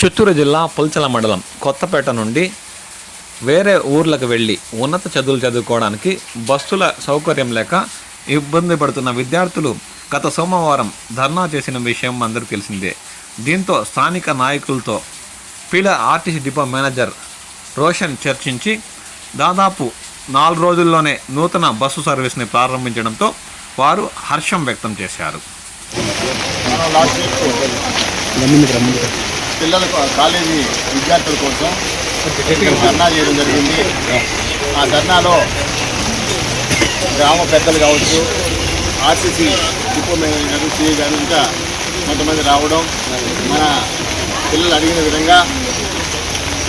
చిత్తూరు జిల్లా పుల్చల మండలం కొత్తపేట నుండి వేరే ఊర్లకు వెళ్ళి ఉన్నత చదువులు చదువుకోవడానికి బస్సుల సౌకర్యం లేక ఇబ్బంది పడుతున్న విద్యార్థులు గత సోమవారం ధర్నా చేసిన విషయం అందరూ తెలిసిందే. దీంతో స్థానిక నాయకులతో పీల ఆర్టీసీ డిపో మేనేజర్ రోషన్ చర్చించి దాదాపు నాలుగు రోజుల్లోనే నూతన బస్సు సర్వీస్ని ప్రారంభించడంతో వారు హర్షం వ్యక్తం చేశారు. పిల్లలకు కాలేజీ విద్యార్థుల కోసం ధర్నా చేయడం జరిగింది. ఆ ధర్నాలో గ్రామ పెద్దలు కావచ్చు ఆర్టీసీ డిపో మేనేజర్ సిఐ గారు ఇంకా కొంతమంది రావడం మన పిల్లలు అడిగిన విధంగా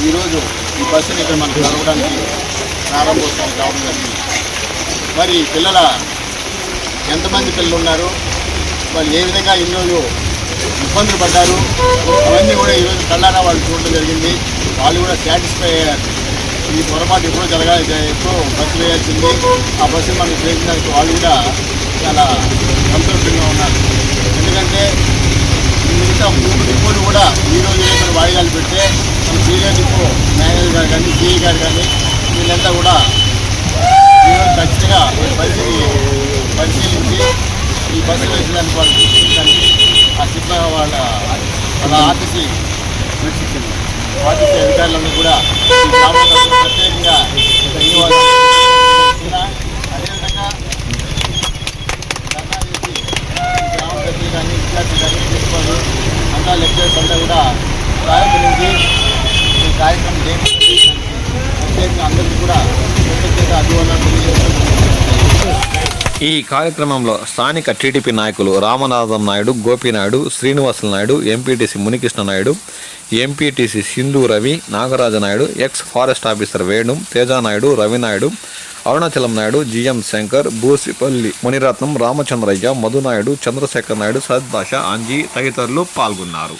ఈరోజు ఈ బస్సుని ఇక్కడ మనకు నడవడానికి ప్రారంభోత్సవం కావడం జరిగింది. మరి పిల్లల ఎంతమంది పిల్లలు ఉన్నారు? వాళ్ళు ఏ విధంగా ఈరోజు ఇబ్బందులు పడ్డారు. అవన్నీ కూడా ఈరోజు కళ్ళారా వాళ్ళు చూడడం జరిగింది. వాళ్ళు కూడా సాటిస్ఫై అయ్యారు. ఈ పొరపాటు ఎప్పుడో జరగాలి ఎప్పుడో బస్సు వేయాల్సింది. ఆ బస్సు మనం చేసినందుకు వాళ్ళు కూడా చాలా సంతృప్తిగా ఉన్నారు. ఎందుకంటే మిగతా మూడు డిపోలు కూడా ఈరోజు రోజు ఏమైనా వాయిదాలు పెడితే మన సీనియర్ డిపో మేనేజర్ గారు కానీ సిఐ గారు కానీ వీళ్ళంతా కూడా ఈరోజు ఖచ్చితంగా పరిస్థితి పరిశీలించి ఈ బస్సు వేసినందుకు చూపించడానికి వాళ్ళ వాళ్ళ ఆర్టీసీ ఆర్టీసీ అధికారులను కూడా ఈ ప్రత్యేకంగా అదేవిధంగా ధర్నా చేసి గ్రామ ప్రజలు కానీ కానీ ప్రిన్సిపల్ అంతా లెక్చర్స్ అంతా కూడా సహాయపడింది ఈ కార్యక్రమం చేయడానికి ప్రత్యేకంగా అందరికీ కూడా ఈ కార్యక్రమంలో స్థానిక టీడీపీ నాయకులు Ramanatham Naidu Gopinaidu Srinivasula Naidu MPTC Munikrishna Naidu MPTC Sindhu Ravi Nagaraja Naidu ex forest officer Venu Tejanaidu Ravinaidu Arunachalam Naidu GM Shankar Busipalli Muniratnam Ramachandraiah Madhunaidu Chandrasekhar Naidu సద్ Basha Anji తదితరులు పాల్గొన్నారు.